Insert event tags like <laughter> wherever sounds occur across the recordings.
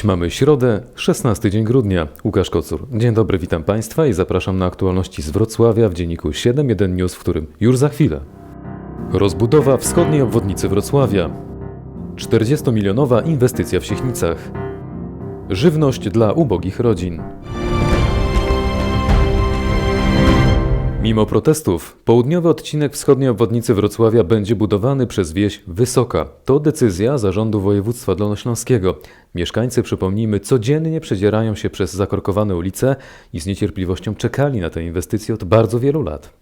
Dziś mamy środę, 16 dzień grudnia. Łukasz Kocur. Dzień dobry, witam Państwa i zapraszam na aktualności z Wrocławia w dzienniku 7.1 News, w którym już za chwilę. Rozbudowa wschodniej obwodnicy Wrocławia. 40-milionowa inwestycja w Siechnicach. Żywność dla ubogich rodzin. Mimo protestów, południowy odcinek wschodniej obwodnicy Wrocławia będzie budowany przez wieś Wysoka. To decyzja Zarządu Województwa Dolnośląskiego. Mieszkańcy, przypomnijmy, codziennie przedzierają się przez zakorkowane ulice i z niecierpliwością czekali na tę inwestycję od bardzo wielu lat.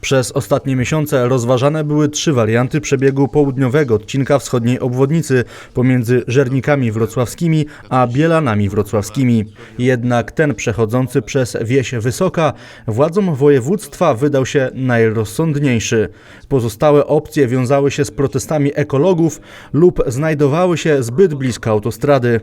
Przez ostatnie miesiące rozważane były trzy warianty przebiegu południowego odcinka wschodniej obwodnicy pomiędzy Żernikami Wrocławskimi a Bielanami Wrocławskimi. Jednak ten przechodzący przez wieś Wysoka władzom województwa wydał się najrozsądniejszy. Pozostałe opcje wiązały się z protestami ekologów lub znajdowały się zbyt blisko autostrady.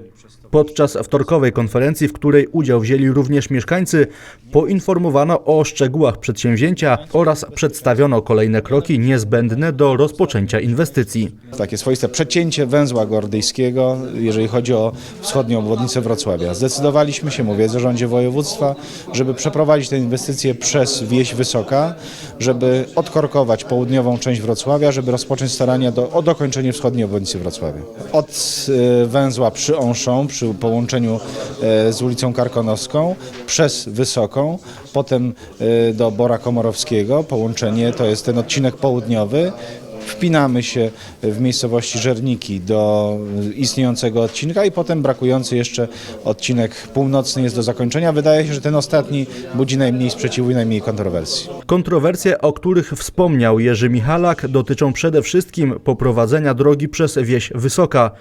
Podczas wtorkowej konferencji, w której udział wzięli również mieszkańcy, poinformowano o szczegółach przedsięwzięcia oraz przedstawiono kolejne kroki niezbędne do rozpoczęcia inwestycji. Takie swoiste przecięcie węzła gordyjskiego, jeżeli chodzi o wschodnią obwodnicę Wrocławia. Zdecydowaliśmy się, mówię, zarządzie województwa, żeby przeprowadzić tę inwestycję przez wieś Wysoka, żeby odkorkować południową część Wrocławia, żeby rozpocząć starania do, o dokończenie wschodniej obwodnicy Wrocławia. Od e, węzła przy Onszą, przy połączeniu e, z ulicą Karkonoską, przez Wysoką, potem e, do Bora Komorowskiego, połączenie, to jest ten odcinek południowy, Wpinamy się w miejscowości Żerniki do istniejącego odcinka i potem brakujący jeszcze odcinek północny jest do zakończenia. Wydaje się, że ten ostatni budzi najmniej sprzeciwu i najmniej kontrowersji. Kontrowersje, o których wspomniał Jerzy Michalak, dotyczą przede wszystkim poprowadzenia drogi przez wieś Wysoka.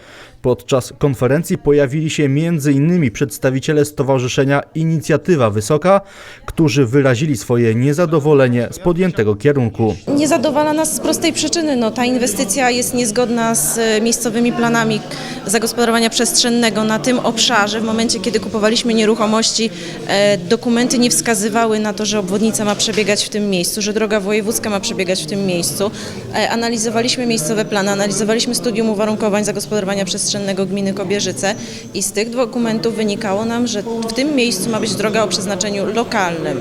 Podczas konferencji pojawili się m.in. przedstawiciele Stowarzyszenia Inicjatywa Wysoka, którzy wyrazili swoje niezadowolenie z podjętego kierunku. Nie zadowala nas z prostej przyczyny. No, ta inwestycja jest niezgodna z e, miejscowymi planami zagospodarowania przestrzennego na tym obszarze. W momencie, kiedy kupowaliśmy nieruchomości, e, dokumenty nie wskazywały na to, że obwodnica ma przebiegać w tym miejscu, że droga wojewódzka ma przebiegać w tym miejscu. E, analizowaliśmy miejscowe plany, analizowaliśmy studium uwarunkowań zagospodarowania przestrzennego gminy Kobierzyce i z tych dokumentów wynikało nam, że w tym miejscu ma być droga o przeznaczeniu lokalnym.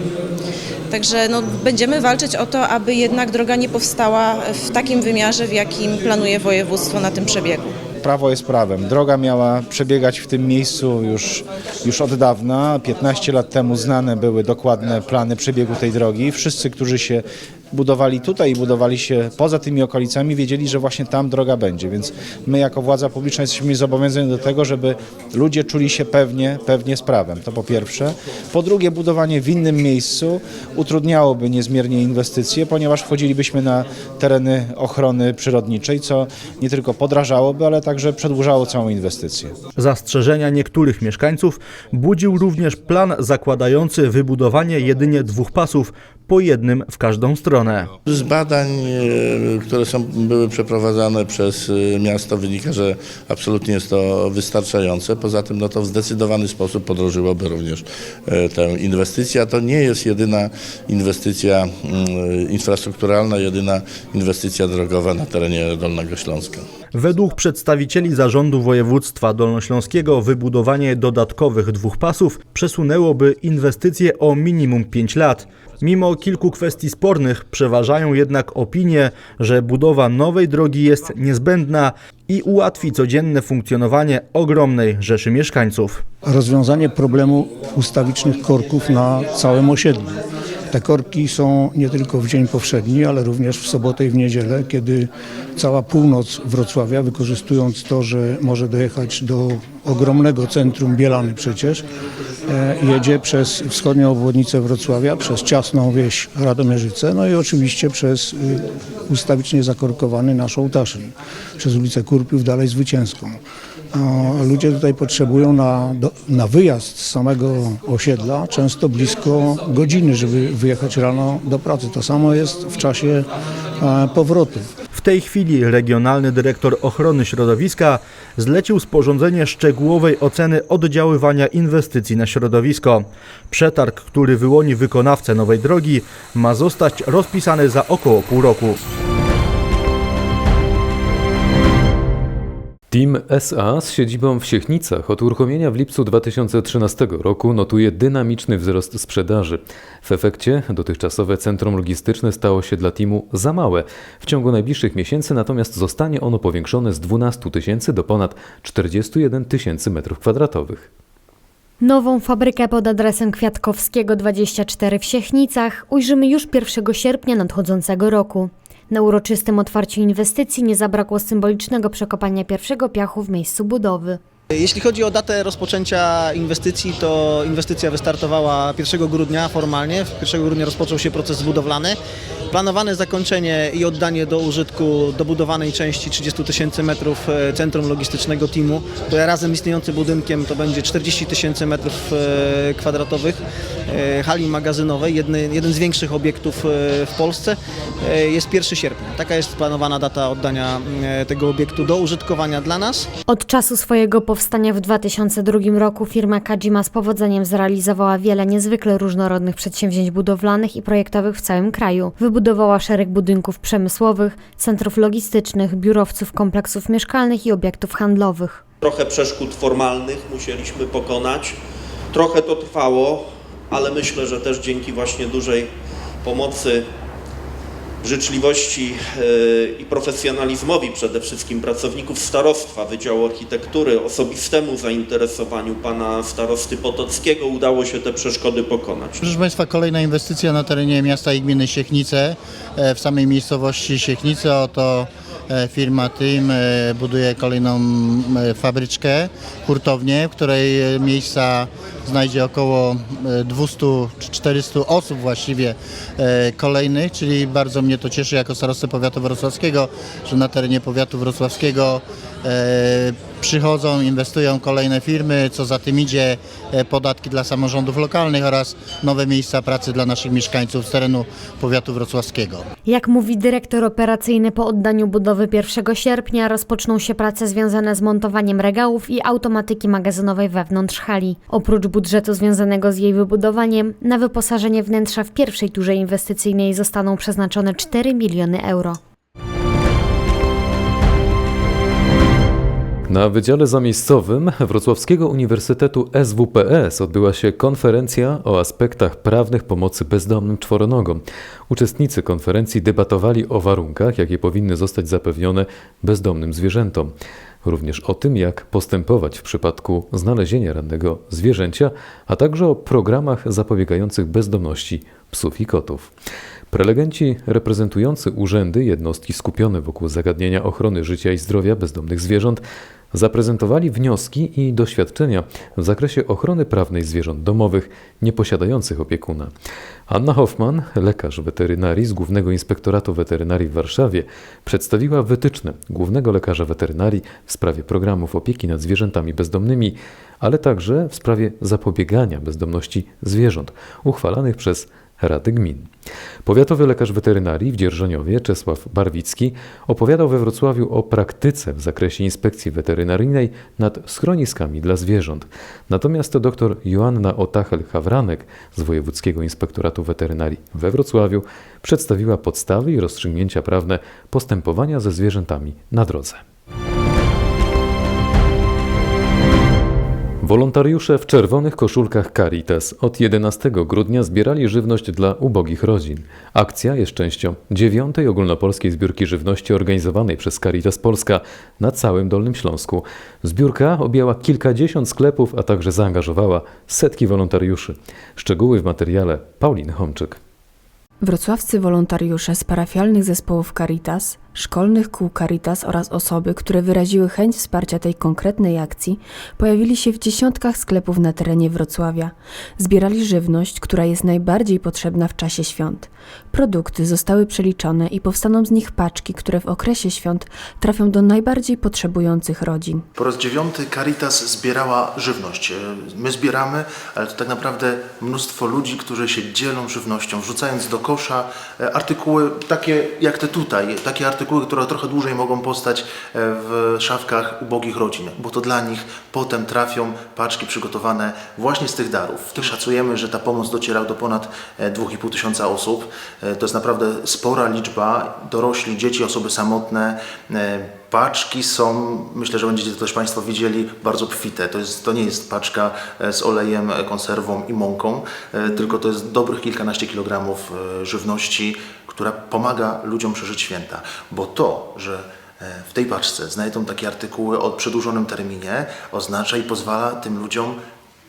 Także no, będziemy walczyć o to, aby jednak droga nie powstała w takim wymiarze, w jakim planuje województwo na tym przebiegu. Prawo jest prawem. Droga miała przebiegać w tym miejscu już, już od dawna. 15 lat temu znane były dokładne plany przebiegu tej drogi. Wszyscy, którzy się budowali tutaj i budowali się poza tymi okolicami, wiedzieli, że właśnie tam droga będzie. Więc my jako władza publiczna jesteśmy zobowiązani do tego, żeby ludzie czuli się pewnie, pewnie z prawem. To po pierwsze. Po drugie, budowanie w innym miejscu utrudniałoby niezmiernie inwestycje, ponieważ wchodzilibyśmy na tereny ochrony przyrodniczej, co nie tylko podrażałoby, ale także przedłużało całą inwestycję. Zastrzeżenia niektórych mieszkańców budził również plan zakładający wybudowanie jedynie dwóch pasów, po jednym w każdą stronę. Z badań, e, które są, były przeprowadzane przez e, miasto wynika, że absolutnie jest to wystarczające. Poza tym no to w zdecydowany sposób podrożyłoby również e, tę inwestycję. A to nie jest jedyna inwestycja mm, infrastrukturalna, jedyna inwestycja drogowa na terenie Dolnego Śląska. Według przedstawicieli zarządu województwa dolnośląskiego wybudowanie dodatkowych dwóch pasów przesunęłoby inwestycje o minimum 5 lat. Mimo kilku kwestii spornych przeważają jednak opinie, że budowa nowej drogi jest niezbędna i ułatwi codzienne funkcjonowanie ogromnej rzeszy mieszkańców. rozwiązanie problemu ustawicznych korków na całym osiedlu. Te korki są nie tylko w dzień powszedni, ale również w sobotę i w niedzielę, kiedy cała północ Wrocławia, wykorzystując to, że może dojechać do ogromnego centrum Bielany przecież, jedzie przez wschodnią obwodnicę Wrocławia, przez ciasną wieś Radomierzyce, no i oczywiście przez y, ustawicznie zakorkowany nasz Ołtaszyn, przez ulicę Kurpiów, dalej Zwycięską. A Ludzie tutaj potrzebują na, na wyjazd z samego osiedla często blisko godziny, żeby wyjechać rano do pracy. To samo jest w czasie e, powrotu. W tej chwili regionalny dyrektor ochrony środowiska zlecił sporządzenie szczegółowej oceny oddziaływania inwestycji na środowisko. Przetarg, który wyłoni wykonawcę nowej drogi, ma zostać rozpisany za około pół roku. Team SA z siedzibą w Siechnicach od uruchomienia w lipcu 2013 roku notuje dynamiczny wzrost sprzedaży. W efekcie dotychczasowe centrum logistyczne stało się dla teamu za małe. W ciągu najbliższych miesięcy natomiast zostanie ono powiększone z 12 tysięcy do ponad 41 tysięcy metrów kwadratowych. Nową fabrykę pod adresem Kwiatkowskiego 24 w Siechnicach ujrzymy już 1 sierpnia nadchodzącego roku. Na uroczystym otwarciu inwestycji nie zabrakło symbolicznego przekopania pierwszego piachu w miejscu budowy. Jeśli chodzi o datę rozpoczęcia inwestycji, to inwestycja wystartowała 1 grudnia formalnie. 1 grudnia rozpoczął się proces budowlany. Planowane zakończenie i oddanie do użytku dobudowanej części 30 tysięcy metrów e, centrum logistycznego teamu, które razem istniejącym budynkiem to będzie 40 tysięcy metrów e, kwadratowych e, hali magazynowej, jedny, jeden z większych obiektów w Polsce, jest 1 sierpnia. Taka jest planowana data oddania tego obiektu do użytkowania dla nas. Od czasu swojego powstania w 2002 roku firma Kadzima z powodzeniem zrealizowała wiele niezwykle różnorodnych przedsięwzięć budowlanych i projektowych w całym kraju. Wybudowała szereg budynków przemysłowych, centrów logistycznych, biurowców, kompleksów mieszkalnych i obiektów handlowych. Trochę przeszkód formalnych musieliśmy pokonać. Trochę to trwało, ale myślę, że też dzięki właśnie dużej pomocy, życzliwości yy, i profesjonalizmowi przede wszystkim pracowników starostwa Wydziału Architektury, osobistemu zainteresowaniu pana starosty Potockiego udało się te przeszkody pokonać. Proszę Państwa, kolejna inwestycja na terenie miasta i gminy Siechnice, e, w samej miejscowości Siechnice. Oto e, firma TIM e, buduje kolejną e, fabryczkę, hurtownię, w której e, miejsca znajdzie około e, 200 czy 400 osób właściwie e, kolejnych, czyli bardzo mnie to cieszy jako starostę powiatu wrocławskiego, że na terenie powiatu wrocławskiego e, przychodzą, inwestują kolejne firmy, co za tym idzie e, podatki dla samorządów lokalnych oraz nowe miejsca pracy dla naszych mieszkańców z terenu powiatu wrocławskiego. Jak mówi dyrektor operacyjny, po oddaniu budowy 1 sierpnia rozpoczną się prace związane z montowaniem regałów i automatyki magazynowej wewnątrz hali. Oprócz budżetu związanego z jej wybudowaniem, na wyposażenie wnętrza w pierwszej turze inwestycyjnej zostaną przeznaczone 4 miliony euro. Na Wydziale Zamiejscowym Wrocławskiego Uniwersytetu SWPS odbyła się konferencja o aspektach prawnych pomocy bezdomnym czworonogom. Uczestnicy konferencji debatowali o warunkach, jakie powinny zostać zapewnione bezdomnym zwierzętom. Również o tym, jak postępować w przypadku znalezienia rannego zwierzęcia, a także o programach zapobiegających bezdomności psów i kotów. Prelegenci reprezentujący urzędy, jednostki skupione wokół zagadnienia ochrony życia i zdrowia bezdomnych zwierząt zaprezentowali wnioski i doświadczenia w zakresie ochrony prawnej zwierząt domowych nieposiadających opiekuna. Anna Hoffman, lekarz weterynarii z Głównego Inspektoratu Weterynarii w Warszawie, przedstawiła wytyczne głównego lekarza weterynarii w sprawie programów opieki nad zwierzętami bezdomnymi, ale także w sprawie zapobiegania bezdomności zwierząt, uchwalanych przez Rady Gmin. Powiatowy lekarz weterynarii w Dzierżoniowie, Czesław Barwicki, opowiadał we Wrocławiu o praktyce w zakresie inspekcji weterynaryjnej nad schroniskami dla zwierząt. Natomiast dr Joanna Otachel-Hawranek z Wojewódzkiego Inspektoratu Weterynarii we Wrocławiu przedstawiła podstawy i rozstrzygnięcia prawne postępowania ze zwierzętami na drodze. Wolontariusze w czerwonych koszulkach Caritas od 11 grudnia zbierali żywność dla ubogich rodzin. Akcja jest częścią dziewiątej ogólnopolskiej zbiórki żywności organizowanej przez Caritas Polska na całym Dolnym Śląsku. Zbiórka objęła kilkadziesiąt sklepów, a także zaangażowała setki wolontariuszy. Szczegóły w materiale Pauliny Homczyk. Wrocławscy wolontariusze z parafialnych zespołów Caritas, szkolnych kół Caritas oraz osoby, które wyraziły chęć wsparcia tej konkretnej akcji, pojawili się w dziesiątkach sklepów na terenie Wrocławia. Zbierali żywność, która jest najbardziej potrzebna w czasie świąt. Produkty zostały przeliczone i powstaną z nich paczki, które w okresie świąt trafią do najbardziej potrzebujących rodzin. Po raz dziewiąty Caritas zbierała żywność. My zbieramy, ale to tak naprawdę mnóstwo ludzi, którzy się dzielą żywnością, wrzucając do kosza e, artykuły takie jak te tutaj, takie artykuły, które trochę dłużej mogą postać e, w szafkach ubogich rodzin, bo to dla nich potem trafią paczki przygotowane właśnie z tych darów. Szacujemy, że ta pomoc dociera do ponad e, 2,5 tysiąca osób. E, To jest naprawdę spora liczba. Dorośli, dzieci, osoby samotne, e, Paczki są, myślę, że będziecie to też Państwo widzieli, bardzo obfite. To, jest, to nie jest paczka e, z olejem, e, konserwą i mąką, e, tylko to jest dobrych kilkanaście kilogramów e, żywności, która pomaga ludziom przeżyć święta. Bo to, że e, w tej paczce znajdą takie artykuły o przedłużonym terminie, oznacza i pozwala tym ludziom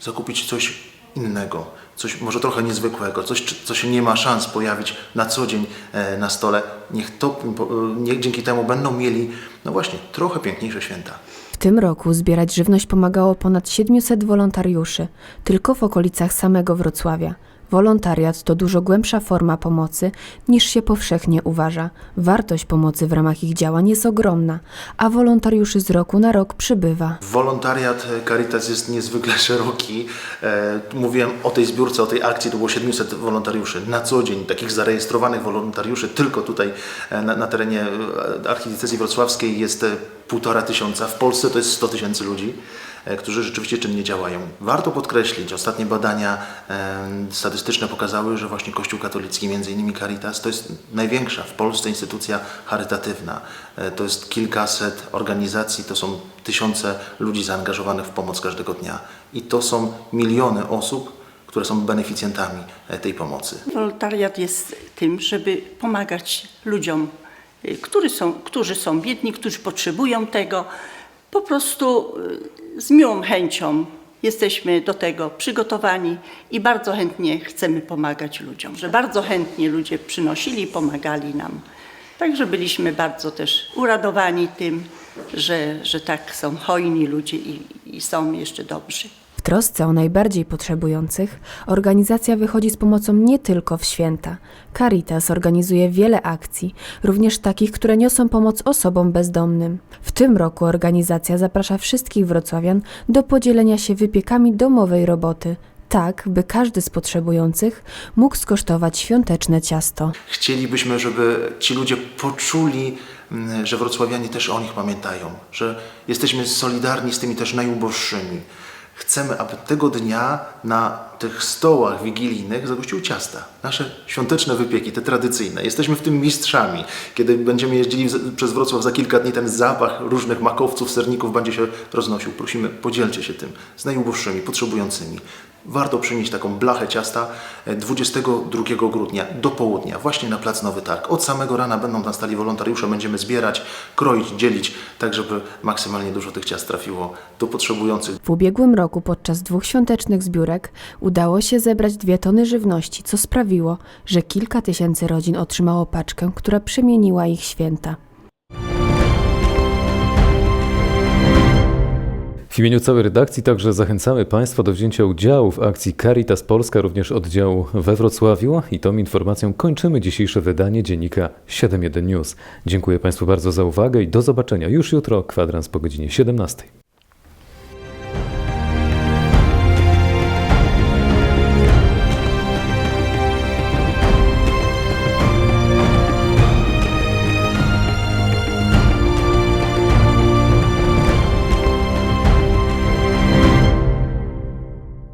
zakupić coś innego, coś może trochę niezwykłego, coś, co się nie ma szans pojawić na co dzień e, na stole. Niech, to, po- niech dzięki temu będą mieli, no właśnie, trochę piękniejsze święta. W tym roku zbierać żywność pomagało ponad 700 wolontariuszy, tylko w okolicach samego Wrocławia. Wolontariat to dużo głębsza forma pomocy niż się powszechnie uważa. Wartość pomocy w ramach ich działań jest ogromna, a wolontariuszy z roku na rok przybywa. Wolontariat Caritas jest niezwykle <laughs> szeroki. E, Mówiłem o tej zbiórce, o tej akcji, to było 700 wolontariuszy na co dzień, takich zarejestrowanych wolontariuszy tylko tutaj e, na, na terenie e, archidiecezji wrocławskiej jest półtora tysiąca. W Polsce to jest 100 tysięcy ludzi, którzy rzeczywiście czynnie działają. Warto podkreślić, ostatnie badania e, statystyczne pokazały, że właśnie Kościół katolicki, między innymi Caritas, to jest największa w Polsce instytucja charytatywna. E, To jest kilkaset organizacji, to są tysiące ludzi zaangażowanych w pomoc każdego dnia. I to są miliony osób, które są beneficjentami e, tej pomocy. Wolontariat jest tym, żeby pomagać ludziom, którzy są, którzy są biedni, którzy potrzebują tego. Po prostu z miłą chęcią jesteśmy do tego przygotowani i bardzo chętnie chcemy pomagać ludziom, że bardzo chętnie ludzie przynosili, pomagali nam. Także byliśmy bardzo też uradowani tym, że, że tak są hojni ludzie i, i są jeszcze dobrzy. W trosce o najbardziej potrzebujących organizacja wychodzi z pomocą nie tylko w święta. Caritas organizuje wiele akcji, również takich, które niosą pomoc osobom bezdomnym. W tym roku organizacja zaprasza wszystkich wrocławian do podzielenia się wypiekami domowej roboty, tak by każdy z potrzebujących mógł skosztować świąteczne ciasto. Chcielibyśmy, żeby ci ludzie poczuli, mm, że wrocławianie też o nich pamiętają, że jesteśmy solidarni z tymi też najuboższymi. Chcemy, aby tego dnia na tych stołach wigilijnych zagościły ciasta. Nasze świąteczne wypieki, te tradycyjne. Jesteśmy w tym mistrzami. Kiedy będziemy jeździli przez Wrocław za kilka dni, ten zapach różnych makowców, serników będzie się roznosił. Prosimy, podzielcie się tym z najuboższymi, potrzebującymi. Warto przynieść taką blachę ciasta e, 22 grudnia do południa, właśnie na Plac Nowy Targ. Od samego rana będą tam stali wolontariusze, będziemy zbierać, kroić, dzielić, tak żeby maksymalnie dużo tych ciast trafiło do potrzebujących. W ubiegłym roku podczas dwóch świątecznych zbiórek udało się zebrać dwie tony żywności, co sprawiło, że kilka tysięcy rodzin otrzymało paczkę, która przemieniła ich święta. W imieniu całej redakcji także zachęcamy Państwa do wzięcia udziału w akcji Caritas Polska, również oddziału we Wrocławiu. I tą informacją kończymy dzisiejsze wydanie dziennika 7.1 News. Dziękuję Państwu bardzo za uwagę i do zobaczenia już jutro, kwadrans po godzinie 17.